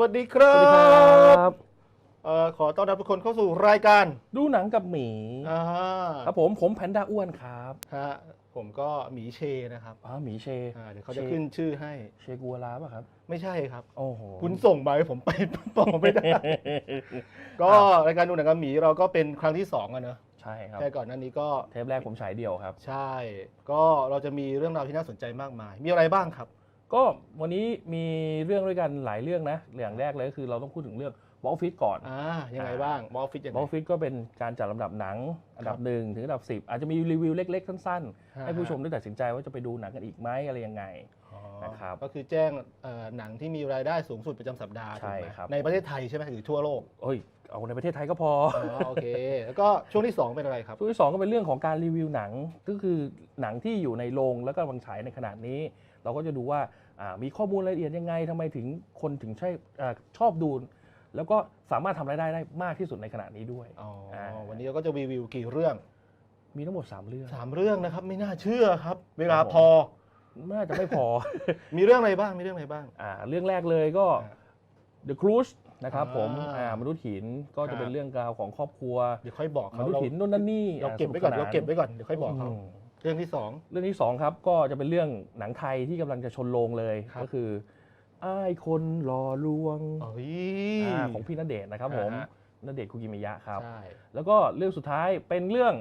วัสดีครัสวัสดีครับ บเอ่อขอต้อนรับทุกคนเข้าสู่รายการดูหนังกับหมี อ่าครับผมผมแพนด้าอ้วนครับฮะผมก็หมีเชนะครับอ๋อหมีเชอ่าเดี๋ยวเขาจะขึ้นชื่อให้เชกัวลาป่ะครับ ไม่ใช่ครับ โอ้โห คุณส่งมาให้ผมไป ต่อไม่ได้ ก็รายการดูหนังกับหมีเราก็เป็นครั้งที่สองอะเนอะใช่ครับ แต่ก่อนหน้านี้ก็เทปแรกผมฉายเดี่ยวครับ ใช่ ก็เราจะมีเรื่องราวที่น่าสนใจมากมาย มีอะไรบ้างครับ ก็วันนี้มีเรื่องด้วยกันหลายเรื่องนะอย่างแรกเลยก็คือเราต้องพูดถึงเรื่องบอ f ฟิตก่อนอ่ายังไงบ้างบอฟิตยังบไงอ f ฟิตก็เป็นการจัดลำดับหนัง อันดับหนึ่งถึงอันดับ 10 อาจจะมีรีวิวเล็ก ๆ สั้นๆ ให้ผู้ชมได้ตัดสินใจว่าจะไปดูหนังกันอีกไหมอะไรยังไงอ๋อนะครับก็คือแจ้งเอ่อหนังที่มีรายได้สูงสุดประจำสัปดาห์ใช่ถูกไหมครับในประเทศไทยใช่ไหมหรือทั่วโลกเอ้ยเอาในประเทศไทยก็พออ๋อโอเค แล้วก็ช่วงที่สองเป็นอะไรครับ ช่วงที่สองก็เป็นเรื่องของการรีวิวหนังก็คือหนังที่อยู่ในโรงแล้วก็กำลังฉายในขณะนี้ เราก็จะดูว่าอ่า มีข้อมูลรายละเอียดยังไงทำไมถึงคนถึงใช่อาชอบดู แล้วก็สามารถทำรายได้ได้มากที่สุดในขณะนี้ด้วยอ๋ออ่าวันนี้เราก็จะรีวิวกี่เรื่องมีทั้งหมด 3 เรื่องสามเรื่องนะครับไม่น่าเชื่อครับ เวลาพอ น่าจะไม่พอ มีเรื่องอะไรบ้างมีเรื่องอะไรบ้างอ่าเรื่องแรกเลยก็อ่า The Cruise นะครับอ่าผมอ่ามนุษย์หินก็ครัจะบเป็นเรื่องราวของครอบครัว เดี๋ยวค่อยบอกมเขานุษเราย์หินนู่นนั่นนี่เราอ่เก็บไว้ก่อนสเราสเก็บไว้ก่อนเดี๋ยวค่อยบอกเขาอืม เรื่องที่สอง เรื่องที่สองครับก็จะเป็นเรื่องหนังไทยที่กำลังจะชนโรงเลยครับ ก็คืออ้ายคนรอลวงเอ้ยอาของพี่ณเดชน์นะครับผมอ่าฮะ ณเดชน์คุกิมิยะครับ ใช่ แล้วก็เรื่องสุดท้ายเป็นเรื่อง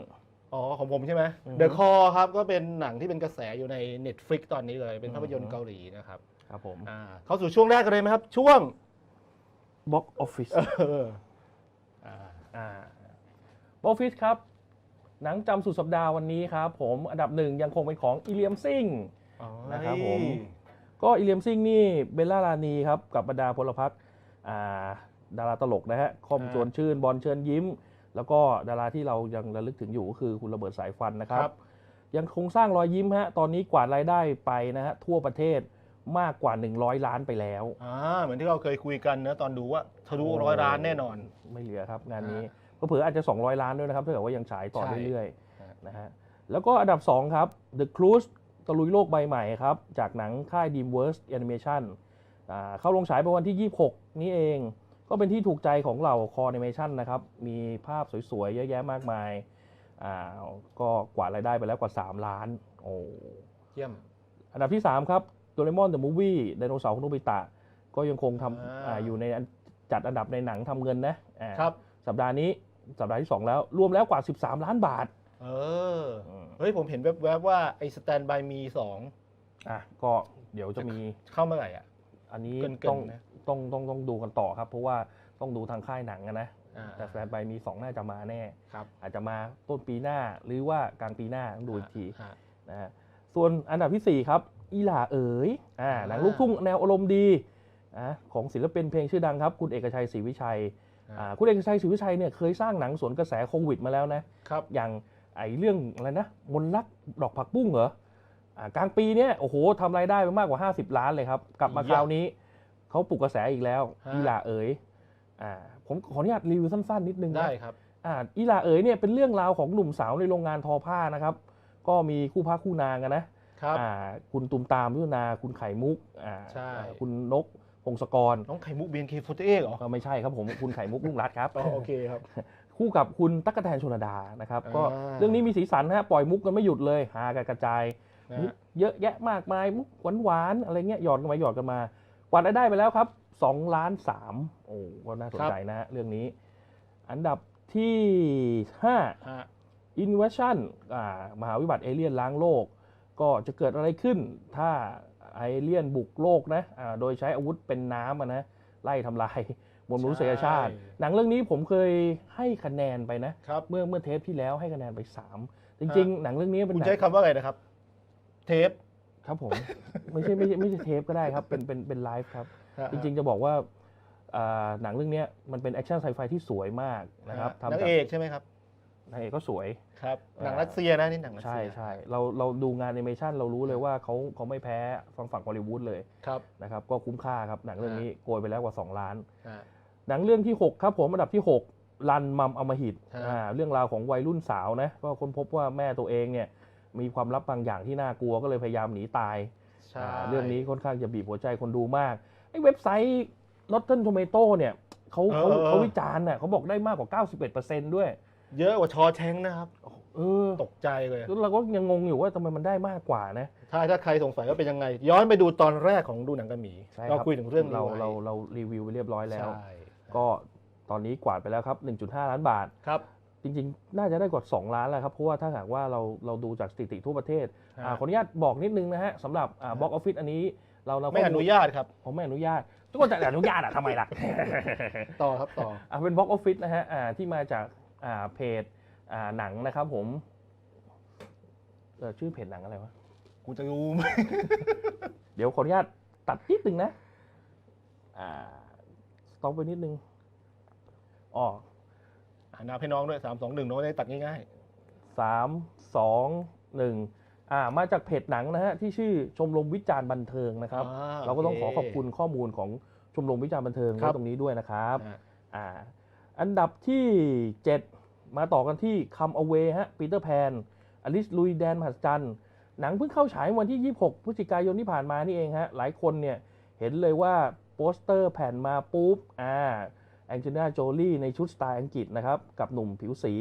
อ๋อ ของผมใช่ไหม อือฮึ The Call ครับก็เป็นหนังที่เป็นกระแสอยู่ใน Netflix ตอนนี้เลย เป็นภาพยนตอืร์อฮึเกาหลีนะครับครับผมอ่าเข้าสู่ช่วงแรกกันเลยไหมครับ ช่วง Box Office เอออ่า อ่า Box Office ครับ หนังจำสุดสัปดาห์วันนี้ครับผมอันดับหนึ่งยังคงเป็นของอิเลียมซิงอ๋อนะครับผมก็อิเลียมซิงนี่เบลล่าลานีครับกับบรรดาพลพรรคอ่าดาราตลกนะฮะคอมชวนชื่นบอลเชิญยิ้ม แล้วก็ดาราที่เรายังระลึกถึงอยู่ก็คือคุณระเบิดสายฟันนะครัครับบยังคงสร้างรอยยิ้มฮะตอนนี้กวาดรายได้ไปนะฮะทั่วประเทศมากกว่า 100 ล้านไปแล้วอ่าเหมือนที่เราเคยคุยกันเนอะตอนดูว่าทะลุร้อยล้านแน่นอน ไม่เหลือครับงานนี้ก็ เผื่ออาจจะ 200 ล้านด้วยนะครับถ้าเกิดว่ายังฉายต่อใช่เรื่อยฮะๆนะฮะแล้วก็อันดับ 2 ครับ The Cruise ตะลุยโลกใบใหม่ครับ จากหนังค่าย DreamWorks Animation อ่าเข้าลงฉายไปวันที่ 26 นี้เอง ก็เป็นที่ถูกใจของเหล่าคอ a นิเมชันนะครับ มีภาพสวยๆ เยอะแยะมากมายอ่าก็กวาดรายได้ไปแล้วกว่า 3 ล้าน โอ้เยี่ยม อันดับที่ 3 ครับโดเรมอนเดอะมูฟวี่ไดโนเสาร์คุโนบิตะ ก็ยังคงทอ่าำอาอยู่ในอันจัดอันดับในหนังทำเงินนะอ่าครับ สัปดาห์นี้ สัปดาห์ที่2แล้ว รวมแล้วกว่า 13 ล้านบาท เออ เฮ้ย ผมเห็นแวบๆว่าไอ้สแตนบายมีสองอะก็เดี๋ยวจะมีเข้าเมื่อไหร่อะ อันนี้เกินๆต้องนะต้องต้องต้องดูกันต่อครับ เพราะว่าต้องดูทางค่ายหนังอะนะอ่าแต่แฟนไปมี2น่าจะมาแน่ครับอาจจะมาต้นปีหน้าหรือว่ากลางปีหน้าต้องดูอีกทีฮะนะฮะส่วนอันดับทีสี่ 4 ครับอีหล่าเอ๋ยอ่าอ่าหนังลูกทุ่งแนวอารมณ์ดีอะของศิลปินเพลงชื่อดังครับ คุณเอกชัยศรีวิชัยอ่า คุณเอกชัยศรีวิชัยเนี่ยเคยสร้างหนังสวนกระแสโควิดมาแล้วนะครับอย่างไอ้เรื่องอะไรนะมนลักดอกผักบุ้งเหรออ่ากลางปีเนี้ยโอ้โหทำรายได้ไปมากกว่า 50 ล้านเลยครับ กลับมาเยี่คยมราวนี้เขาปลุกกระแสอีกแล้วฮะอีหลาเอ๋ยอ่าผมขออนุญาตรีวิวสั้นๆนิดนึงนะได้ครับอ่าอีหลาเอ๋ยเนี่ยเป็นเรื่องราวของหนุ่มสาวในโรงงานทอผ้านะครับ ก็มีคู่พระคู่นางกันนะครับอ่าคุณตุมตามยุทธนาคุณไข่มุกอ่าใช่คุณนก พงศกรน้องไข่มุกเบียนเคฟเอเหรอก็ไม่ใช่ครับผมคุณไข่มุกลุงรัตครับอ๋อโอเคครับ คู่กับคุณตั๊กแตนชลดานะครับก็อ่า เรื่องนี้มีสีสันฮะปล่อยมุกกันไม่หยุดเลยหากันกระจาย นะมุกฮะเยอะแยะมากมายมุกหวานๆอะไรเงี้ยหยอดกันไปหยอดกันมากวาดรายได้ไปแล้วครับ2ล้าน3โอ้ก็น่าสนใจนะฮะเรื่องนี้ อันดับที่ 5 ฮะ Invasion อ่ามหาวิบัติเอเลี่ยนล้างโลก ก็จะเกิดอะไรขึ้นถ้า เอเลี่ยนบุกโลกนะอ่าโดยใช้อาวุธเป็นน้ำอะนะไล่ทำลายมวลมนุษยชาติ หนังเรื่องนี้ผมเคยให้คะแนนไปนะครับเมื่อเมื่อเทปที่แล้วให้คะแนนไป 3 จริง ๆ หนังเรื่องนี้เป็นคุณหนังใช้คำว่าอะไรนะครับ เทปครับผมไม่ใช่ไม่ใช่ไม่ใช่เทปก็ได้ครับ เป็นเป็นเป็นไลฟ์ครับ จริง ๆ จะบอกว่าอ่าหนังเรื่องนี้มันเป็นแอคชั่นไซไฟที่สวยมากนะครับนางทำจากเอกใช่ไหมครับ นางเอกก็สวย ครับอ่าหนังรัสเซียนะนี่หนังรัสใช่เซียใช่เราเราดูงานแอนิเมชันเรารู้เลยว่าเขาเขาไม่แพ้ฝั่งฝั่งฮอลลีวูดเลยครับนะครับก็คุ้มค่าครับหนังเรื่องนี้โกยไปแล้วกว่า 2 ล้านฮะหนังเรื่องที่ 6 ครับผมอันดับที่ 6 รันมัมอมหิตฮะ อ่าเรื่องราวของวัยรุ่นสาวนะก็ค้นพบว่าแม่ตัวเองเนี่ยมีความลับบางอย่างที่น่ากลัวก็เลยพยายามหนีตาย ใช่อ่าเรื่องนี้ค่อนข้างจะบีบหัวใจคนดูมากไอ้เว็บไซต์ Rotten Tomato เนี่ยเขาเขาเออเออ เขาวิจารณ์น่ะเขาบอกได้มากกว่า 91%ด้วย เยอะกว่าชอแชงนะครับเออตกใจเลยแล้วเราก็ยังงงอยู่ว่าทำไมมันได้มากกว่านะถ้าถ้าใครสงสัยว่าเป็นยังไง ย้อนไปดูตอนแรกของดูหนังกระหมีใช่เราครับคุยถึงเรื่องนี้เราไว้เราเรารีวิวไปเรียบร้อยแล้วใช่ก็ตอนนี้กวาดไปแล้วครับ 1.5 ล้านบาทครับจริงๆ น่าจะได้กว่า 2 ล้านแล้วครับ เพราะว่าถ้าหากว่าเราเราดูจากสถิติทั่วประเทศฮะอ่าขออนุญาตบอกนิดนึงนะฮะสำหรับบ็อกออฟฟิศอันนี้เราเราไม่อนุญาตครับผมไม่อนุญาต ทุกคนจะอนุญาตอะทำไมล่ะ ต่อครับต่ออ่าเป็นบ็อกออฟฟิศนะฮะอ่าที่มาจากอ่า เพจอ่าหนังนะครับผมเออชื่อเพจหนังอะไรวะ กูจะรู้ไหมเดี๋ยวขออนุญาตตัดนิดนึงนะอ่าสต็อปไปนิดนึงอ๋ออ่านับให้น้องด้วยสามสองหนึ่งน้องจะได้ตัดง่ายสามสองหนึ่งอ่ามาจากเพจหนังนะฮะที่ชื่อชมรมวิจารณ์บันเทิงๆนะครับอ่เราก็ต้องขอโขอบคุณข้อมูลของชมรมวิจารณ์บันเทิงครัไว้บตรงนี้ด้วยนะครับอ่า อ่าอันดับที่ 7 มาต่อกันที่ Come Away ฮะปีเตอร์แพนอลิสลุยแดนมหัศจรรย์ หนังเพิ่งเข้าฉายวันที่ 26 พฤศจิกายนที่ผ่านมานี่เองฮะ หลายคนเนี่ย เห็นเลยว่าโปสเตอร์แผ่นมาปุ๊บ อ่าแองเจลิน่าโจลี่ในชุดสไตล์อังกฤษนะครับ กับหนุ่มผิวสี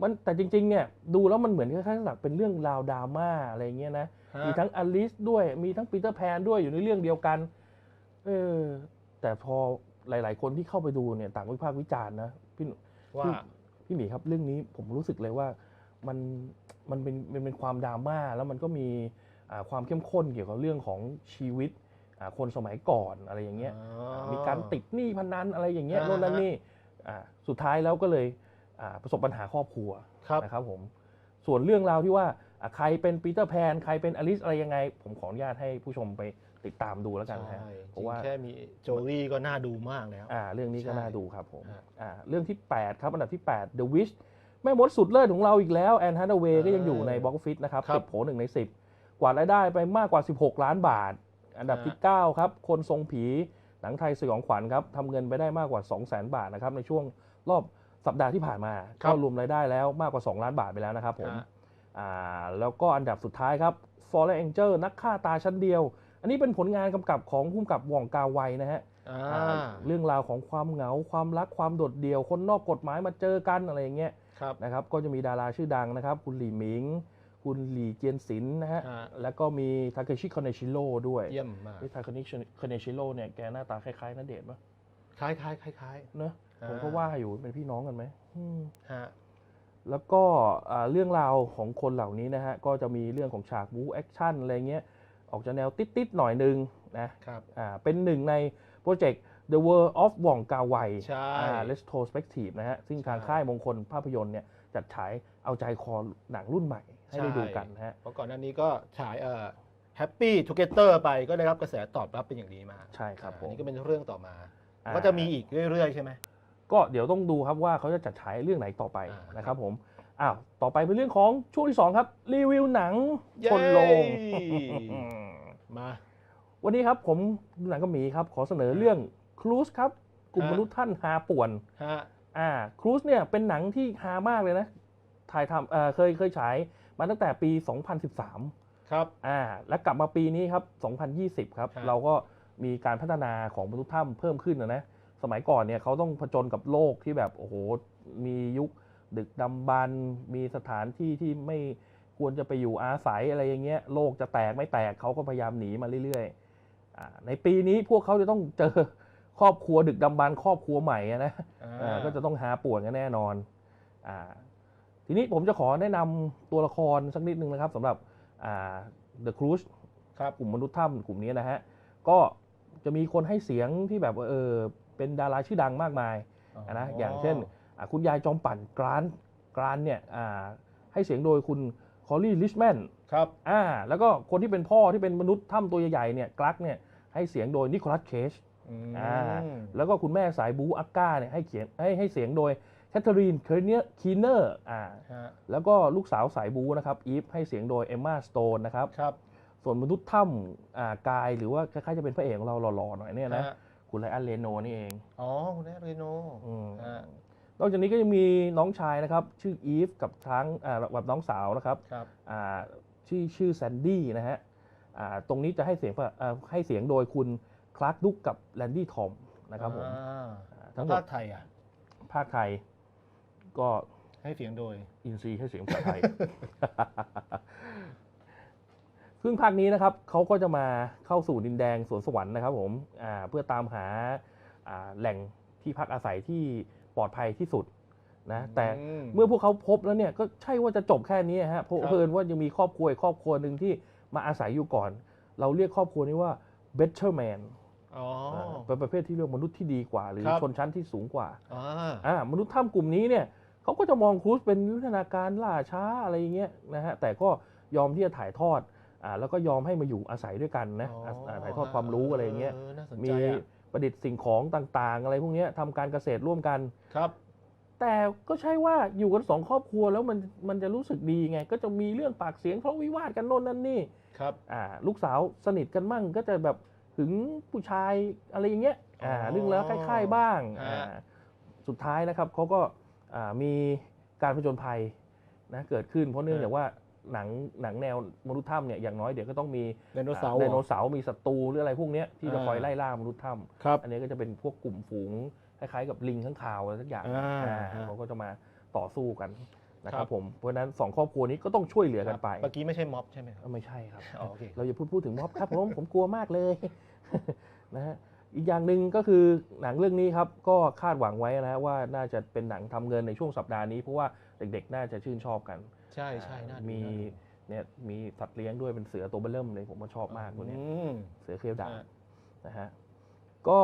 มันแต่จริง ๆ เนี่ย ดูแล้วมันเหมือนคล้ายๆกับเป็นเรื่องราวดราม่าอะไรเงี้ยนะฮะมีทั้งอลิสด้วยมีทั้งปีเตอร์แพนด้วยอยู่ในเรื่องเดียวกันเออแต่พอ หลาย ๆ คนที่เข้าไปดูเนี่ยต่างวิพากษ์วิจารณ์นะพี่ว่าพี่หมีครับเรื่องนี้ผมรู้สึกเลยว่ามันมันเป็นมันเป็นความดราม่าแล้วมันก็มีอ่าความเข้มข้นเกี่ยวกับเรื่องของชีวิตอ่าคนสมัยก่อนอะไรอย่างเงี้ยอ๋อมีการติดหนี้พนันอะไรอย่างเงี้ยอ่าโน่นนั่นนี่อ่าสุดท้ายแล้วก็เลยอ่าประสบปัญหาครอบครัวครับนะครับผมส่วนเรื่องราวที่ว่าอะใครเป็นปีเตอร์แพนใครเป็นอลิสอะไรยังไง ผมขออนุญาตให้ผู้ชมไป ติดตามดูแล้วกันนะฮะใช่เพราะว่าจงแค่มีโจลี่ก็น่าดูมากแล้วอ่าเรื่องนี้ก็ใช่น่าดูครับผมฮะอ่าเรื่องที่ 8 ครับอันดับที่ 8 The Wish แม่มดสุดเลิศของเราอีกแล้วแอนฮัตเวย์ก็ยังอยู่ในบ็อกฟิตนะครับครับติดโผหนึ่งใน 10 กวาดรายได้ไปมากกว่า 16 ล้านบาท อันดับที่ 9 ครับ คนทรงผีหนังไทยสยองขวัญครับทำเงินไปได้มากกว่า 200,000 บาทนะครับในช่วงรอบสัปดาห์ที่ผ่านมาครับก็รวมรายได้แล้วมากกว่า 2 ล้านบาทไปแล้วนะครับผมฮะอ่าแล้วก็อันดับสุดท้ายครับ Fallen Angel นักฆ่าตาชั้นเดียว อันนี้เป็นผลงานกำกับของผู้กำกับหว่องกาไวนะฮะอ่าอ่าเรื่องราวของความเหงาความรักความโดดเดี่ยว คนนอกกฎหมายมาเจอกันอะไรอย่างเงี้ยครับนะครับก็จะมีดาราชื่อดังนะครับ คุณหลี่หมิง คุณหลี่เจียนสินนะฮะฮะแล้วก็มีทาเคชิคอนเนชิโร่ด้วยเยี่ยมมากทาเคชิคอนเนชิโร่เนี่ยแกหน้าตาคล้ายๆนัเดชน์ปะคล้ายคล้ายคล้ายคล้ายเนอะอ่าผมก็ว่าอยู่เป็นพี่น้องกันไหมอืมฮะแล้วก็อ่าเรื่องราวของคนเหล่านี้นะฮะก็จะมีเรื่องของฉากบู๊แอคชั่นอะไรเงี้ย ออกจะแนวติดๆหน่อยนึงนะครับอ่าเป็นหนึ่งในโปรเจกต์ The World of Wong Kar Wai ใช่อ่า retrospective นะฮะซึ่งทางใช่ค่ายมงคลภาพยนตร์เนี่ยจัดฉายเอาใจคอหนังรุ่นใหม่ ให้ได้ใช่ดูกันนะฮะเพราะก่อนหน้านี้ก็ฉายเอ่อ Happy Together ไปก็ได้รับกระแสตอบรับเป็นอย่างดีมากใช่ครับอ่าผมนี่ก็เป็นเรื่องต่อมาอ่าก็จะมีอีกเรื่อยๆ ใช่ไหมก็เดี๋ยวต้องดูครับว่าเขาจะจัดฉายเรื่องไหนต่อไปอ่านนะครับผม อ้าวต่อไปเป็นเรื่องของช่วงที่ 2 ครับ รีวิวหนังชนโลงมาวันนี้ครับผมดูหนังกับหมีครับ ขอเสนอเรื่องครูซครับ กลุ่มฮะมนุษย์ท่านฮาป่วนฮะอ่าครูซเนี่ยเป็นหนังที่ฮามากเลยนะ ถ่ายทำเอ่อเคยเคยฉายมาตั้งแต่ปี 2013 ครับอ่าและกลับมาปีนี้ครับ 2020ครับครับ เราก็มีการพัฒนาของมนุษย์ถ้ำเพิ่มขึ้นนะนะ สมัยก่อนเนี่ยเขาต้องผจญกับโลกที่แบบโอ้โหมียุค ดึกดำบรรพ์มีสถานที่ที่ไม่ควรจะไปอยู่อาศัยอะไรอย่างเงี้ยโลกจะแตกไม่แตกเขาก็พยายามหนีมาเรื่อยๆอ่าในปีนี้พวกเขาจะต้องเจอครอบครัวดึกดำบรรพ์ครอบครัวใหม่อะนะอ่าก็จะต้องหาป่วนกันแน่นอนอ่าทีนี้ผมจะขอแนะนำตัวละครสักนิดนึงนะครับสำหรับอ่า The Cruise ครับกลุ่มมนุษย์ถ้ำกลุ่มนี้นะฮะก็จะมีคนให้เสียงที่แบบว่าเออเป็นดาราชื่อดังมากมายนะอย่างเช่นอ่า คุณยายจอมปั่นกรานกรานเนี่ยอ่าให้เสียงโดยคุณคอลลี่ลิชแมนครับอ่าแล้วก็คนที่เป็นพ่อที่เป็นมนุษย์ถ้ำตัวใหญ่ๆเนี่ยกลักเนี่ยให้เสียงโดยนิโคลัสเคชอืมอ่าแล้วก็คุณแม่สายบูอักก้าเนี่ยให้เขียนให้ให้เสียงโดยแคทเธอรีนเคเนียคีเนอร์อ่าฮะแล้วก็ลูกสาวสายบูนะครับอีฟให้เสียงโดยเอมมาสโตนนะครับครับส่วนมนุษย์ถ้ำอ่ากายหรือว่าคล้ายๆจะเป็นพระเอกของเราหล่อๆหน่อยเนี่ยนะฮะคุณไลอันเลโนนี่เอง อ๋อ คุณแอดเรโนอืมฮะ นอกจากนี้ก็ยังมีน้องชายนะครับ ชื่ออีฟกับทั้งอ่ากับน้องสาวนะครับครับอ่าชื่อชื่อแซนดี้นะฮะอ่าตรงนี้จะให้เสียงอ่าให้เสียงโดยคุณคลาร์กดุกกับแลนดี้ทอมนะครับผมอ่าทั้ทั้งงหมดภาคไทยอะ ภาคไทย ก็ให้เสียงโดย อินซีให้เสียงภาษาไทย ซึ่งภาคนี้นะครับเขาก็จะมาเข้าสู่ดินแดงสวนสวรรค์นะครับผมอ่าเพื่อตามหาอ่าแหล่งที่พักอาศัยที่ ปลอดภัยที่สุดนะแต่อืมเมื่อพวกเขาพบแล้วเนี่ยก็ใช่ว่าจะจบแค่นี้ฮะเพราะครับเพิ่นว่ายังมีครอบครัวอีกครอบครัวหนึ่งที่มาอาศัยอยู่ก่อน เราเรียกครอบครัวนี้ว่า better man อ๋อเป็นประเภทที่เรียกมนุษย์ที่ดีกว่า หรือครับชนชั้นที่สูงกว่าอ่าอ่ามนุษย์ถ้ำกลุ่มนี้เนี่ยเขาก็จะมองครูซเป็นวิวัฒนาการล่าช้าอะไรอย่างเงี้ยนะฮะแต่ก็ยอมที่จะถ่ายทอดอ่าแล้วก็ยอมให้มาอยู่อาศัยด้วยกันนะอ๋ออ่าถ่ายทอดความรู้อะไรอย่างเงี้ยน่าสนมีใจอะ ประดิษฐ์สิ่งของต่างๆ อะไรพวกเนี้ยทำการเกษตรร่วมกันครับ แต่ก็ใช่ว่าอยู่กันสองครอบครัวแล้วมันมันจะรู้สึกดีไง ก็จะมีเรื่องปากเสียงทะเลาะวิวาทกันโน่นนั่นนี่ครับอ่าลูกสาวสนิทกันมั่งก็จะแบบหึงผู้ชายอะไรอย่างเงี้ยอ่าอ๋อเรื่องแล้วคล้ายๆบ้างฮะอ่าสุดท้ายนะครับเขาก็อ่ามีการผจญภัยนะเกิดขึ้นเพราะเนื่องจากว่า หนังหนังแนวมนุษย์ถ้ำเนี่ยอย่างน้อยเดี๋ยวก็ต้องมีไดโนเสาร์ ไดโนเสาร์มีศัตรูหรืออะไรพวกเนี้ยที่จะอ่าคอยไล่ล่ามนุษย์ถ้ำครับอันนี้ก็จะเป็นพวกกลุ่มฝูงคล้ายๆกับลิงข้างคาวอะไรสักอย่างอ่าอ่าฮะเขาก็จะมาต่อสู้กันนะคครัรับบ ผมเพราะฉะนั้นสองครอบครัวนี้ก็ต้องช่วยเหลือกันไปเมื่อกี้ไม่ใช่ม็อบใช่ไหมครับ เอ้าไม่ใช่ครับ อ๋อโอเค เราอย่าพูดพูดถึงม็อบครับผม ผมกลัวมากเลย นะฮะอีกอย่างหนึ่งก็คือหนังเรื่องนี้ครับ ก็คาดหวังไว้นะฮะว่าน่าจะเป็นหนังทำเงินในช่วงสัปดาห์นี้ เพราะว่าเด็กๆ น่าจะชื่นชอบกัน ใช่ใช่น่าอ่าดูมีน่าดู เนี่ยมีสัตว์เลี้ยงด้วยเป็นเสือตัวเบลเริ่มเลยผมก็ชอบมากตัวเนี้ย อืม เสือเขียวดาบอ่านะฮะ ก็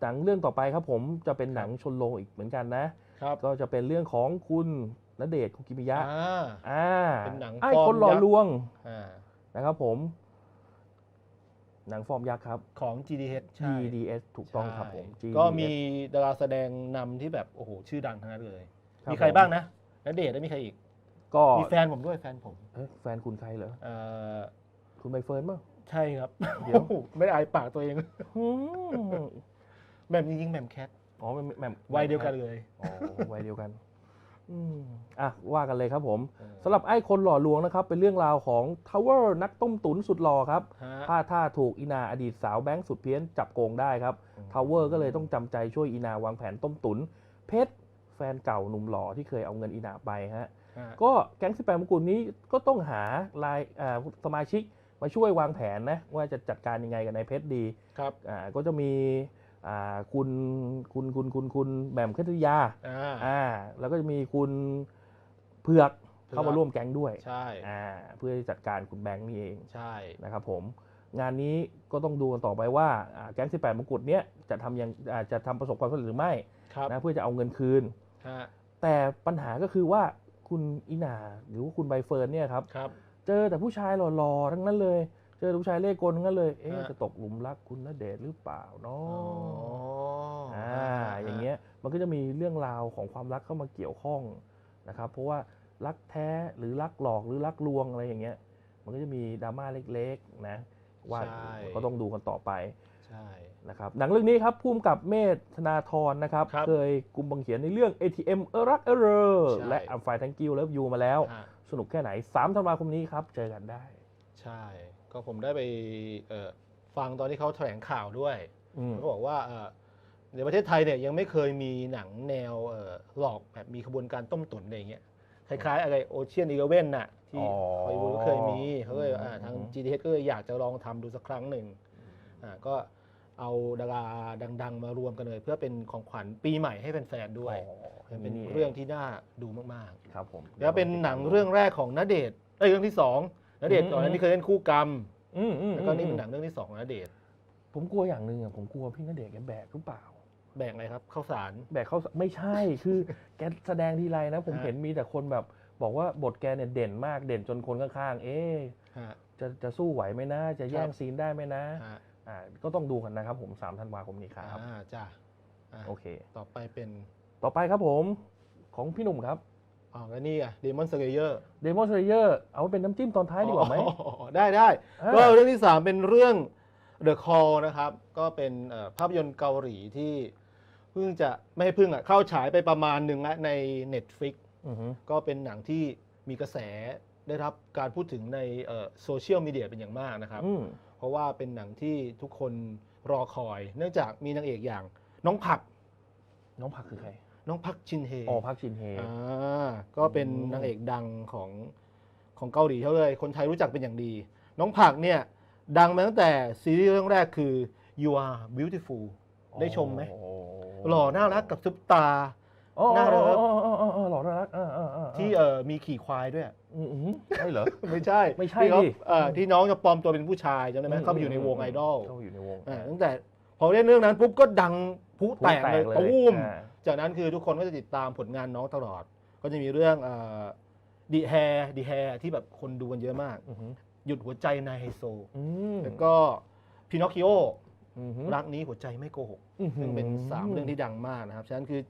หนังเรื่องต่อไปครับผมจะเป็นหนังชนโลงอีกเหมือนกันนะ ครับก็จะเป็นเรื่องของคุณณเดชน์คุกิมิยะ อ่า อ่าเป็นหนังไอ้ฟอร์มคนหล่อยักษ์ ลวงอ่า นะครับผม หนังฟอร์มยักษ์ครับ ของ GDH ใช่ GDS ถูกต้องครับผม ใช่ GDS ก็มีดาราแสดงนำที่แบบ โอ้โห ชื่อดังทั้งนั้นเลยครับมีใครผมบ้างนะณเดชน์แล้วมีใครอีก ก็มีแฟนผมด้วยแฟนผมเอ๊ะแฟนคุณใครเหรอ เอ่อคุณใบเฟิร์นมั้งใช่ครับเดี๋ยว โอ้โหไม่ได้อายปากตัวเองอืมแหม่มจริงๆแหม่มแคทอ๋อแม่แม่วัยเดียวกันเลยอ๋อวัยเดียวกัน อืม อะว่ากันเลยครับผมเออ สำหรับไอ้คนหล่อลวงนะครับ เป็นเรื่องราวของทาวเวอร์นักต้มตุ๋นสุดหล่อครับฮะ พลาดท่าถูกอีนาอดีตสาวแบงค์สุดเพี้ยนจับโกงได้ครับอืมทาวเวอร์ก็เลยต้องจำใจช่วยอีนาวางแผนต้มตุ๋นเพชรแฟนเก่าหนุ่มหล่อที่เคยเอาเงินอีนาไปฮะฮะ ก็แก๊งสิบแปดมงกุฎนี้ก็ต้องหารายอ่าสมาชิกมาช่วยวางแผนนะว่าจะจัดการยังไงกับนายเพชรดีครับอ่าก็จะมีอ่าคุณคุณคุณคุณคุณแหม่มคทริยาอ่าอ่าแล้วก็จะมีคุณเผือกเผือกเข้ามาร่วมแก๊งด้วยใช่อ่าเพื่อจัดการคุณแบงค์นี่เองใช่นะครับผมงานนี้ก็ต้องดูกันต่อไปว่าอ่าแก๊ง 18 มงกุฎเนี้ยจะทำยังอ่าจะทำประสบความสำเร็จหรือไม่ครับนะเพื่อจะเอาเงินคืนฮะแต่ปัญหาก็คือว่า คุณอีหนาหรือว่าคุณใบเฟิร์นเนี่ยครับ ครับ เจอแต่ผู้ชายหล่อๆทั้งนั้นเลย เจอแต่ผู้ชายเล่ห์กลทั้งนั้นเลย เอ๊ะฮะ จะตกหลุมรักคุณณเดชน์หรือเปล่าเนาะอ๋ออ่าอย่างเงี้ยมันก็จะมีเรื่องราวของความรักเข้ามาเกี่ยวข้องนะครับเพราะว่ารักแท้หรือรักหลอกหรือรักลวงอะไรอย่างเงี้ยมันก็จะมีดราม่าเล็กๆนะว่าใช่ ก็ต้องดูกันต่อไป ใช่นะครับหนังเรื่องนี้ครับพุ่มกับเมธธนาธรนะครับ ครับเคยกุมบังเขียนในเรื่อง ATM เออรักเออเรอใช่ และอัมไฟทังกิวเลิฟยูมาแล้วฮะสนุกแค่ไหน 3 ธันวาคมนี้ครับ เจอกันได้ ใช่ ก็ผมได้ไปเอ่อฟังตอนที่เขาแถลงข่าวด้วยอืม เขาบอกว่าเอ่อในประเทศไทยเนี่ยยังไม่เคยมีหนังแนวเอ่อหลอกแบบมีขบวนการต้มตุ๋นอะไรอย่างเงี้ยคล้ายๆอะไรโอเชียนอีเวนน่ะที่อ๋อฮอลลีวูดก็เคยมีเขาก็เลยอ่าอืมทาง GDH ก็เลยอยากจะลองทำดูสักครั้งหนึ่งอ่าก็ เอาดาราดัง ๆ มารวมกันเลย เพื่อเป็นของขวัญปีใหม่ให้แฟนๆด้วยอ๋อเป็นนี่เรื่องที่น่าดูมากครับผมๆ แล้วเป็นหนังเรื่องแรกของณเดชน์เอ้ยเรื่องที่สองณเดชน์ก่อนหน้านี้เคยเล่นคู่กรรมอืมอืมแล้วก็นี่อืเป็มนหนังเรื่องที่สองของณเดชน์ผมกลัวอย่างหนึ่งอะผมกลัวพี่ณเดชน์แกแบกหรือเปล่า แบ่งอะไรครับข้าวสาร แบกเขาไม่ใช่คือ แกแสดงทีไรนะ ผมฮะเห็นมีแต่คนแบบบอกว่าบทแกเนี่ยเด่นมากเด่นจนคนข้างๆ เอ๊ะฮะ จะจะสู้ไหวไหมนะ จะแย่งครับซีนได้ไหมนะ ฮะ อ่าก็ต้องดูกันนะครับผม3ธันวาคมนี้ครับอ่าจ้ะอะโอเค ต่อไปเป็นต่อไปครับผมของพี่หนุ่มครับอ๋อแล้วนี่อะ Demon Slayer เดโม s เ a เยอร์เอาเป็นน้ำจิ้มตอนท้ายดีกว่าไหมอ๋อได้ได้อ่าก็เรื่องที่ 3 เป็นเรื่อง The Call นะครับ ก็เป็นเอ่อภาพยนตร์เกาหลีที่เพิ่งจะไม่ให้เพิ่งอะเข้าฉายไปประมาณหนึ่งแล้วใน Netflix อือฮึก็เป็นหนังที่มีกระแสได้รับการพูดถึงในโซเชียลมีเดียเป็นอย่างมากนะครับอืม เพราะว่าเป็นหนังที่ทุกคนรอคอย เนื่องจากมีนางเอกอย่าง น้องผัก น้องผักคือใคร น้องพักชินเฮอ๋อพักชินเฮอ่าก็เป็นอืมนางเอกดังของของเกาหลีเขาเลย คนไทยรู้จักเป็นอย่างดี น้องผักเนี่ยดังมาตั้งแต่ซีรีส์เรื่องแรกคือ You Are Beautiful ได้ชมไหมโอ้หล่อน่ารักกับซุปตาอ๋อน่ารักอ๋ออ๋ออ๋ออ๋อหล่อน่ารักอ่าอ่าอ่า ที่เออมีขี่ควายด้วยอืมอืมใช่เหรอ ไม่ใช่ไม่ใช่ที่เขาดิเอ่อที่น้องจะปลอมตัวเป็นผู้ชายจำได้ไหมเข้าไปอยู่ในวงไอดอลเข้าไปอยู่ในวงอ่าตั้งแต่พอเล่นเรื่องนั้นปุ๊บก็ดังพุแตกเลยผู้ตูมอ่าจากนั้นคือทุกคนก็จะติดตามผลงานน้องตลอด ก็จะมีเรื่องดีแฮดีแฮที่แบบคนดูกันเยอะมาก อือหือหยุดหัวใจนายไฮโซ อืมแล้วก็พินอคคิโอ อือหือรักนี้หัวใจไม่โกหก อื้อหือซึ่งเป็นสามเรื่องที่ดังมากนะครับ ฉะนั้นคือ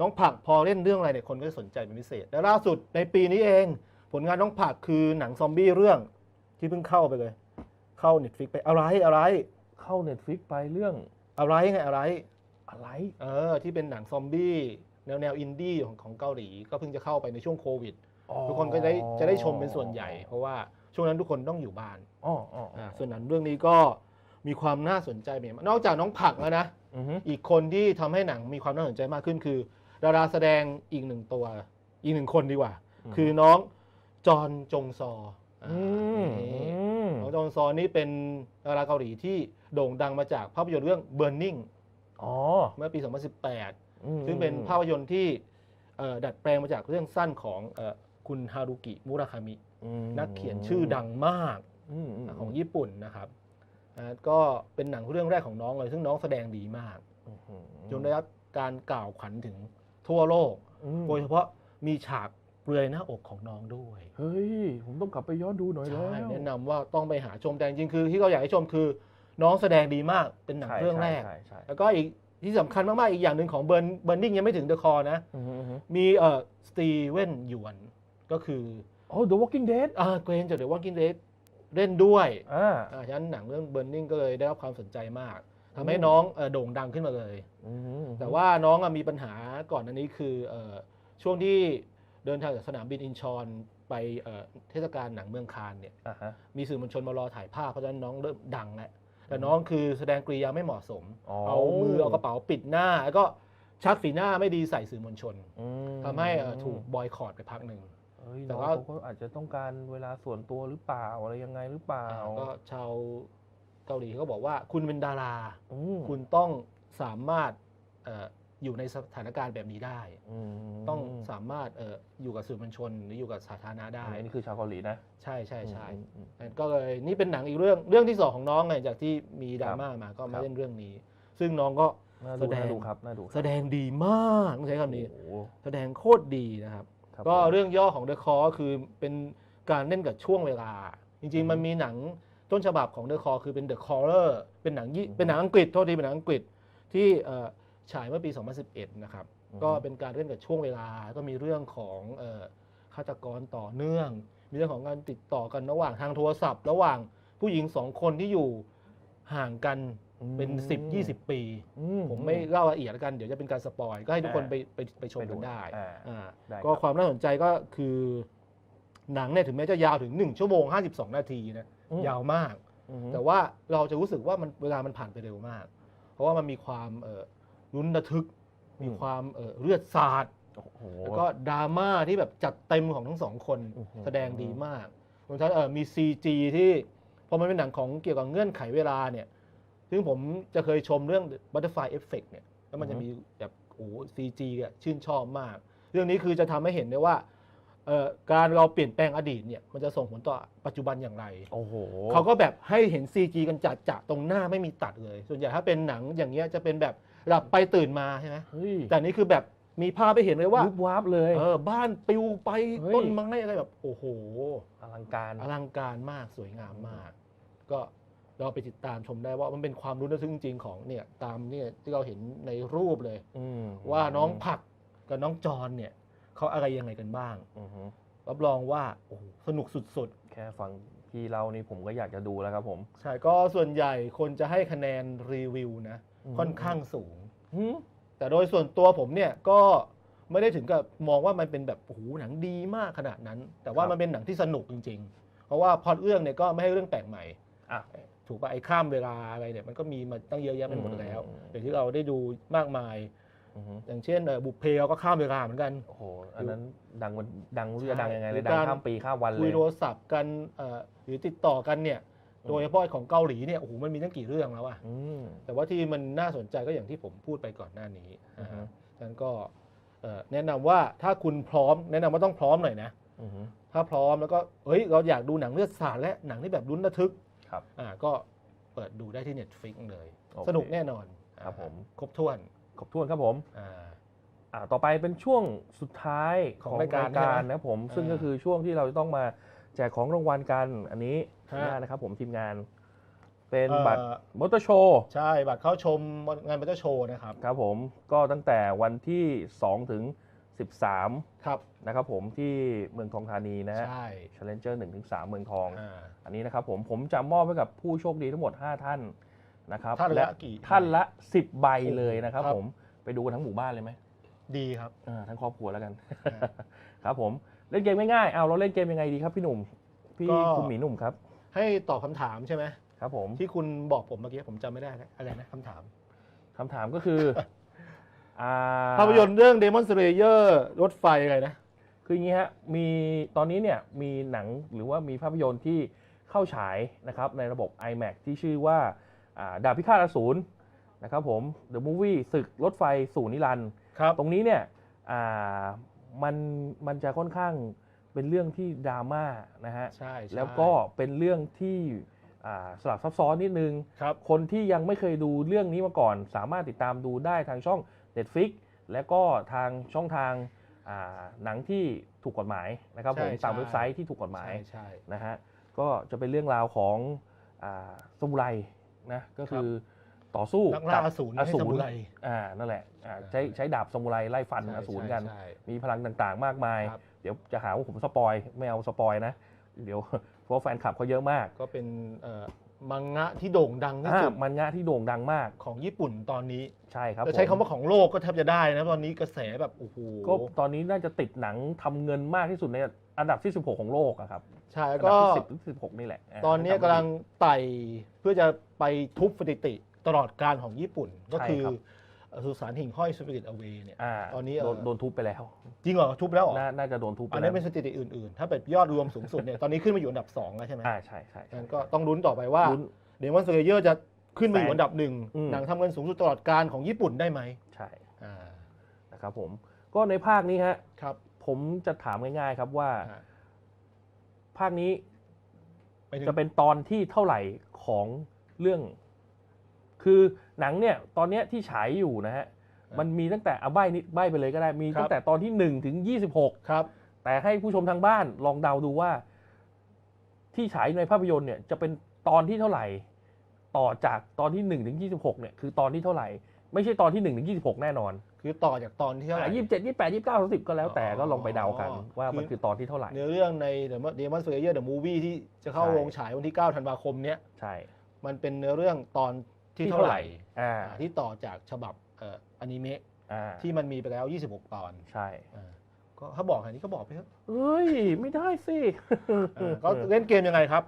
น้องผักพอเล่นเรื่องอะไรเนี่ยคนก็จะสนใจเป็นพิเศษ และล่าสุดในปีนี้เอง ผลงานน้องผักคือหนังซอมบี้เรื่องที่เพิ่งเข้าไปเลย เข้าเน็ตฟิกไปอะไรอะไร เข้าเน็ตฟิกไปเรื่องอะไรไงอะไร อะไร เออ ที่เป็นหนังซอมบี้แนวแนวอินดี้ของของเกาหลี ก็เพิ่งจะเข้าไปในช่วงโควิด ทุกคนก็ได้จะได้ชมเป็นส่วนใหญ่ เพราะว่าช่วงนั้นทุกคนต้องอยู่บ้านอ๋ออ๋ออ๋ออ่าส่วนหนังเรื่องนี้ก็มีความน่าสนใจเป็นอย่างมากนอกจากน้องผักแล้วนะอือหืออีกคนที่ทำให้หนังมีความน่าสนใจมากขึ้นคือ ดาราแสดงอีกหนึ่งตัว อีกหนึ่งคนดีกว่า คือน้องจอห์นจงซออ่าอืมนี่อืมน้องจอห์นซอนี่เป็นดาราเกาหลีที่โด่งดังมาจากภาพยนตร์เรื่อง Burning อ๋อ เมื่อปี 2018อืมซึ่งเป็นภาพยนตร์ที่เอ่อดัดแปลงมาจากเรื่องสั้นของเอ่อคุณฮารุกิมุราคามิอืมนักเขียนชื่อดังมากอืมมของญี่ปุ่นนะครับอ่าก็เป็นหนังเรื่องแรกของน้องเลย ซึ่งน้องแสดงดีมากอื้อหือจนได้รับการกล่าวขวัญถึง ทั่วโลก อืมโดยเฉพาะมีฉากเปลือยหน้าอกของน้องด้วยเฮ้ย ผมต้องกลับไปย้อนดูหน่อยแล้ว ใช่แนะนำว่าต้องไปหาชมแต่จริงๆคือที่เราอยากให้ชมคือ น้องแสดงดีมากเป็นหนังใช่เรื่องแรก ใช่ใช่ใช่แล้วก็อีกที่สำคัญมากๆ อีกอย่างหนึ่งของเบิร์นเบิร์นิ่งยังไม่ถึงเดอะคอนะ อือหืออือหือมีเอ่อสตีเวนหยวนก็คือโอ้ The Walking Dead อ่าเกรนจากเดอะวอ k กินเดเล่นด้วยอ่า อ่าฉะนั้นหนังเรื่องเบิร์นิ่งก็เลยได้รับความสนใจมาก ทำให้น้องเอ่อโด่งดังขึ้นมาเลยอือหือแต่ว่าน้องอะมีปัญหาก่อนอันนี้คือเอ่อช่วงที่เดินทางจากสนามบินอินชอนไปเอ่อเทศกาลหนังเมืองคานเนี่ยอ่าฮะมีสื่อมวลชนมารอถ่ายภาพเพราะฉะนั้นน้องเริ่มดังแล้วแต่น้องคือแสดงกริยาไม่เหมาะสมอ๋อเอามือเอากระเป๋าปิดหน้า แล้วก็ชักสีหน้าไม่ดีใส่สื่อมวลชนอืมทำให้เอ่อถูกบอยคอรดไปพักหนึ่งเฮ้ยแต่แต่ว่าว่าเขาก็อาจจะต้องการเวลาส่วนตัวหรือเปล่าอะไรยังไงหรือเปล่า ก็ชาว เกาหลีเขาบอกว่าคุณเป็นดารา อืมคุณต้องสามารถเอ่ออยู่ในสถานการณ์แบบนี้ได้ มต้องสามารถเอ่ออยู่กับสื่อมวลชนหรืออยู่กับสาธารณะได้ อันนี้คือชาวเกาหลีนะใช่ใช่ใช่อืมอืมอืมก็เลยนี่เป็นหนังอีกเรื่องเรื่องที่สองของน้องไงจากที่มีดราม่ามาก็ครัมาบเล่นเรื่องนี้ ซึ่งน้องก็ น่าแสดูดง น่าดูครับน่าดูครับแสดงดีมากต้องใช้คำนี้ โอ้โหแสดงโคตรดีนะครับ ครับก็ผม เรื่องย่อของ The Call ก็คือเป็นการเล่นกับช่วงเวลา จริง ๆ มันมีหนัง ต้นฉบับของ The Call คือเป็น The Caller เป็นหนังยี่เป็นหนังอังกฤษโทษทีเป็นหนังอังกฤษที่เอ่อฉายเมื่อปี 2011 นะครับ ก็เป็นการเล่นกับช่วงเวลา ก็มีเรื่องของเอ่อฆาตกรต่อเนื่อง มีเรื่องของการติดต่อกันระหว่างทางโทรศัพท์ ระหว่างผู้หญิงสองคนที่อยู่ห่างกันเป็น 10-20 ปีอืผมไม่เล่าละเอียดแล้วกัน เดี๋ยวจะเป็นการสปอย ก็ให้ทุกคนไปไปไปชมไปดูกันได้อ่าอ่าได้ก็ครับความน่าสนใจก็คือ หนังเนี่ยถึงแม้จะยาวถึง 1 ชั่วโมง 52 นาทีนะอืม ยาวมากอือหือแต่ว่าเราจะรู้สึกว่ามันเวลามันผ่านไปเร็วมาก เพราะว่ามันมีความเอ่อลุ้นระทึก มีความเอ่อเลือดสาดโอ้โหแล้วก็ดราม่าที่แบบจัดเต็มของทั้งสองคนอื้อหือแสดงดีมากรวมทั้งเอ่อมี CG ที่พอมันเป็นหนังของเกี่ยวกับเงื่อนไขเวลาเนี่ย ซึ่งผมจะเคยชมเรื่อง Butterfly Effect เนี่ย แล้วมันจะมีแบบโอ้ซีจีอะชื่นชอบมาก เรื่องนี้คือจะทำให้เห็นได้ว่า เอ่อการเราเปลี่ยนแปลงอดีตเนี่ยมันจะส่งผลต่อปัจจุบันอย่างไร โอ้โหเขาก็แบบให้เห็น CG กันจัดจะตรงหน้าไม่มีตัดเลย ส่วนใหญ่ถ้าเป็นหนังอย่างเงี้ยจะเป็นแบบหลับไปตื่นมาใช่ไหมเฮ้ยแต่นี่คือแบบมีภาพไปเห็นเลยว่าวุบวับเลย เออบ้านปลิวไปเฮ้ย ต้นไม้อะไรแบบโอ้โห อลังการ อลังการมากสวยงามมาก ก็เราไปติดตามชมได้ว่ามันเป็นความรู้น่าทึ่งจริงๆของเนี่ยตามเนี่ยที่เราเห็นในรูปเลย อืมว่าน้องผักกับน้องจอนเนี่ย เขาอะไรยังไงกันบ้าง อือหือรับรองว่าโอ้โหสนุกสุดแค่ฟังพี่เล่านี่ผมก็อยากจะดูแล้วครับผมๆ ใช่ก็ส่วนใหญ่คนจะให้คะแนนรีวิวนะอืมค่อนข้างสูงหืมแต่โดยส่วนตัวผมเนี่ยก็ไม่ได้ถึงกับมองว่ามันเป็นแบบโอ้โหหนังดีมากขนาดนั้น แต่ว่ามันเป็นหนังที่สนุกจริง ๆ เพราะว่าพล็อตเรื่องเนี่ยก็ไม่ให้เรื่องแปลกใหม่ อะ ถูกปะไอ้ข้ามเวลาอะไรเนี่ยมันก็มีมาตั้งเยอะแยะไปหมดแล้วอืม อย่างที่เราได้ดูมากมาย อือฮึอย่างเช่นเอ่อบุพเพเราก็ข้ามเวลาเหมือนกัน โอ้โหอันนั้นดังวันดังไม่รู้จะใช่ดังยังไงเลยหรือดังการ ข้ามปีข้ามวันเลคุยยโทรศัพท์กันเอ่อหรือติดต่อกันเนี่ยอืมโดยเฉพาะของเกาหลีเนี่ยโอ้โหมันมีตั้งกี่เรื่องแล้วอะอืม แต่ว่าที่มันน่าสนใจก็อย่างที่ผมพูดไปก่อนหน้านี้อือฮึดังนั้นก็เอ่อแนะนำว่าถ้าคุณพร้อม แนะนำว่าต้องพร้อมหน่อยนะ อือฮึ ถ้าพร้อมแล้วก็เฮ้ยเราอยากดูหนังเลือดสาดและหนังที่แบบลุ้นระทึกครับอ่าก็เปิดดูได้ที่ Netflix เลย โอเคสนุกแน่นอนครับผม ครบถ้วน ขอบทวนครับผมอ่า อ่าต่อไปเป็นช่วงสุดท้ายของรายการใช่ไหมนะผมอ่าซึ่งก็คือช่วงที่เราจะต้องมาแจกของรางวัลกันอันนี้ฮะ หน้านะครับผมทีมงาน เป็นเอ่อบัตรมอเตอร์โชว์ใช่บัตรเข้าชมงานบัตเตอร์โชว์นะครับ ครับผมก็ตั้งแต่วันที่ 2 ถึง 13 ครับ นะครับผมที่เมืองทองธานีนะฮะ ใช่ Challenger 1ถึง3เมืองทอง อ่า อันนี้นะครับผมผมจะมอบให้กับผู้โชคดีทั้งหมด 5 ท่าน นะครับท่านละและกี่ท่านละ 10 ใบเลยนะครับครับ ผมไปดูกันทั้งหมู่บ้านเลยไหมดีครับ อ่าทั้งครอบครัวแล้วกันอ่าครับผมเล่นเกมง่ายๆเอาเราเล่นเกมยังไงดีครับพี่หนุ่มพี่ก็ คุณหมีหนุ่มครับให้ตอบคำถามใช่ไหมครับผมที่คุณบอกผมเมื่อกี้ผมจำไม่ได้แล้วอะไรนะคำถาม คำถามก็คืออ่าภาพยนตร์เรื่อง Demon Slayer รถไฟอะไรนะ คืออย่างนี้ฮะมีตอนนี้เนี่ยมีหนังหรือว่ามีภาพยนตร์ที่เข้าฉายนะครับในระบบ iMac ที่ชื่อว่าอ่า ดาบพิฆาตอสูรนะครับผม The Movie ศึกรถไฟสู่นิรันดร์ครับตรงนี้เนี่ยอ่ามันมันจะค่อนข้างเป็นเรื่องที่ดราม่านะฮะใช่ใช่แล้วก็เป็นเรื่องที่อ่าสลับซับซ้อนนิดนึงครับคนที่ยังไม่เคยดูเรื่องนี้มาก่อน สามารถติดตามดูได้ทางช่อง Netflix และก็ทางช่องทางอ่าหนังที่ถูกกฎหมายนะครับผมใช่ตามใช่เว็บไซต์ที่ถูกกฎหมายใช่ใช่นะฮะก็จะเป็นเรื่องราวของอ่าซามูไร นะก็คือต่อสู้นักล่าอสูรอให้สูซามูรไรอ่านั่นแหละอ่าอ่าใช้ใช้ดาบซามูไรไล่ฟันใช่อสูรกันใช่ใช่มีพลังต่างๆ มากมายครับเดี๋ยวจะหาว่าผมสปอยไม่เอาสปอยนะ เดี๋ยวเพราะแฟนคลับเขาเยอะมาก ก็เป็นเอ่อมังงะที่โด่งดังที่อ่าสุดมันงะที่โด่งดังมากของญี่ปุ่นตอนนี้ใช่ครับจะใช้ผมคำว่าของโลกก็แทบจะได้นะตอนนี้กระแสแบบโอ้โหก็ตอนนี้น่าจะติดหนังทำเงินมากที่สุดในอันดับที่ 16 ของโลกอะครับ ใช่อันก็ดัที่10หรือ16นี่แหละาตอนนี้ถ้าจำกำไม่ลังผิดไต่เพื่อจะไปทุบสถิติตลอดการของญี่ปุ่นก็ใช่คือครับเอ่อสุสานหิ่งห้อยสปิริตอเวเนี่ยอ่าตอนนี้โดนเอ่อโดนทุบไปแล้ว จริงเหรอ ทุบแล้วเหรอ น่าน่าจะโดนทุบไปอันแล้นี้วเป็นสถิติอื่นๆ ถ้าเป็นยอดรวมสูงสุดเนี่ยตอนนี้ขึ้นมาอยู่อันดับสองแล้วใช่ไหมอ่าใช่ใช่ใช่งั้นก็ต้องลุ้นต่อไปว่าลุ้นเดมอนสเลเยอร์จะขึ้นมาอยู่แซงอันดับหนึ่งอืมหนังทำเงินสูงสุดตลอดการของญี่ปุ่นได้ไหมใช่อ่านะครับผมก็ในภาคนี้ฮะครับผมจะถามง่ายๆครับว่าอ่า ภาคนี้ไปถึงจะเป็นตอนที่เท่าไหร่ของเรื่อง คือหนังเนี่ย ตอนเนี้ยที่ฉายอยู่นะฮะมันมีตั้งแต่เอาใบนิดใบไปเลยก็ได้ มีตั้งแต่ตอนที่1ถึง26ครับ แต่ให้ผู้ชมทางบ้านลองเดาดูว่า ที่ฉายในภาพยนตร์เนี่ยจะเป็นตอนที่เท่าไหร่ ต่อจากตอนที่1ถึง26เนี่ยคือตอนที่เท่าไหร่ ไม่ใช่ตอนที่1ถึง26 แน่นอน คือต่อจากตอนที่เท่าไหร่ ยี่สิบเจ็ดยี่สิบแปดยี่สิบเก้าสิบก็แล้วแต่อ๋อก็ลองไปเดากัน ว่าคือมันคือตอนที่เท่าไหร่ เนื้อเรื่องในเดมอนสเลเยอร์เดอะมูวี่ที่จะเข้าใช่โรงฉายวันที่ 9 ธันวาคมเนี้ยใช่ มันเป็นเนื้อเรื่องตอนที่เท่าไหร่อ่าอ่าที่ต่อจากฉบับเอ่ออนิเมะอ่าที่มันมีไปแล้ว 26 ตอน ใช่อ่าก็ถ้าบอกอันนี้ก็บอกไปเถอะเอ้ย ไม่ได้สิเออก็เล่นเกมยังไงครับ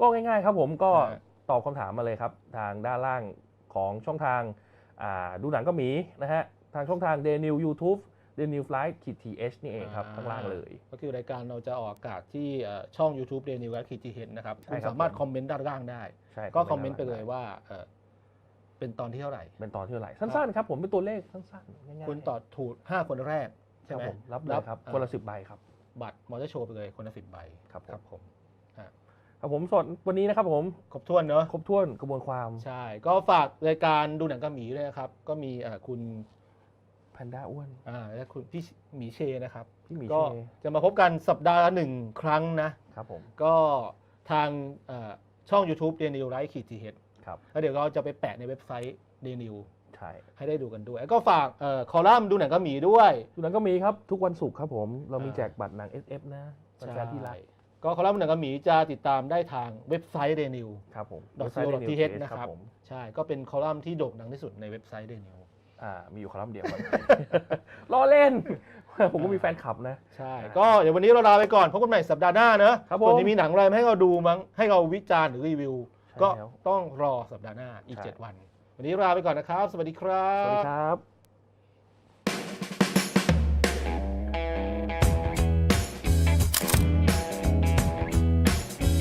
ก็ง่ายๆครับผมก็อ่าตอบคำถามมาเลยครับ ทางด้านล่างของช่องทางอ่าดูหนังก็หมีนะฮะ ทางช่องทาง d a n i l YouTube d a n i l Flight ขีด th นี่เองครับ ข้างล่างเลย ก็คือรายการเราจะออกอากาศที่เอ่อช่อง YouTube เดนิวและคีจีเห็นนะครับใช่คุณครับสามารถผมคอมเมนต์ด้านล่างได้ใช่ก็คอมเมนต์ไปเลยว่าเอ่อเป็นตอนที่เท่าไหร่ เป็นตอนที่เท่าไหร่ สั้นๆครับผมเป็นตัวเลขสั้นๆง่ายๆคุณตอบถูก5 คนแรกคใช่รับไหมผมรับเลยครับอ่าคนละสิบใบครับ บัตรมอเตอร์โชว์ไปเลยคนละสิบใบครับผมครับผมครับผมสดวันนี้นะครับผมครบถ้วนเนอะครบถ้วนกระบวนความ ใช่ ก็ฝากรายการดูหนังกับหมีด้วยนะครับ ก็มีเอ่อคุณ แพนด้าอ้วน อ่าและคุณพี่หมีเชนะครับ พี่หมีก็เชจะมาพบกันสัปดาห์ละหนึ่งครั้งนะ ครับผม ก็ทางเอ่อช่อง YouTube เดนิวไลท์ขีดทีเฮดครับ แล้วเดี๋ยวเราจะไปแปะในเว็บไซต์เดนิวใช่ให้ได้ดูกันด้วย แล้วก็ฝากเอ่อคอลัมน์ดูหนังกับหมีด้วยดูหนังก็มีครับ ทุกวันศุกร์ครับผม เรามีอ่าแจกบัตรหนัง SF นะแฟนๆที่รัก ก็คอลัมน์ดูหนังกับหมีจะติดตามได้ทางเว็บไซต์เดนิว ครับผมดอทเว็บไซต์ดอท Daily ทีเฮด TH นะครับผมใช่ ก็เป็นคอลัมน์ที่โด่งดังที่สุดในเว็บไซต์เดนิว อ่ามีอยู่คอลัมน์เดียวมันล้อเล่น ผมก็มีแฟนคลับนะ ใช่อ่าก็เดี๋ยววันนี้เราลาไปก่อนพบกันใหม่สัปดาห์หน้าเนอะครับผมส่วนจะมีหนังอะไรมาให้เราดูมั้งให้เราวิจารณ์หรือรีวิว ใช่ก็แล้วต้องรอสัปดาห์หน้าอีกใช่7วัน วันนี้ลาไปก่อนนะครับ สวัสดีครัสวัสดีบ ครับ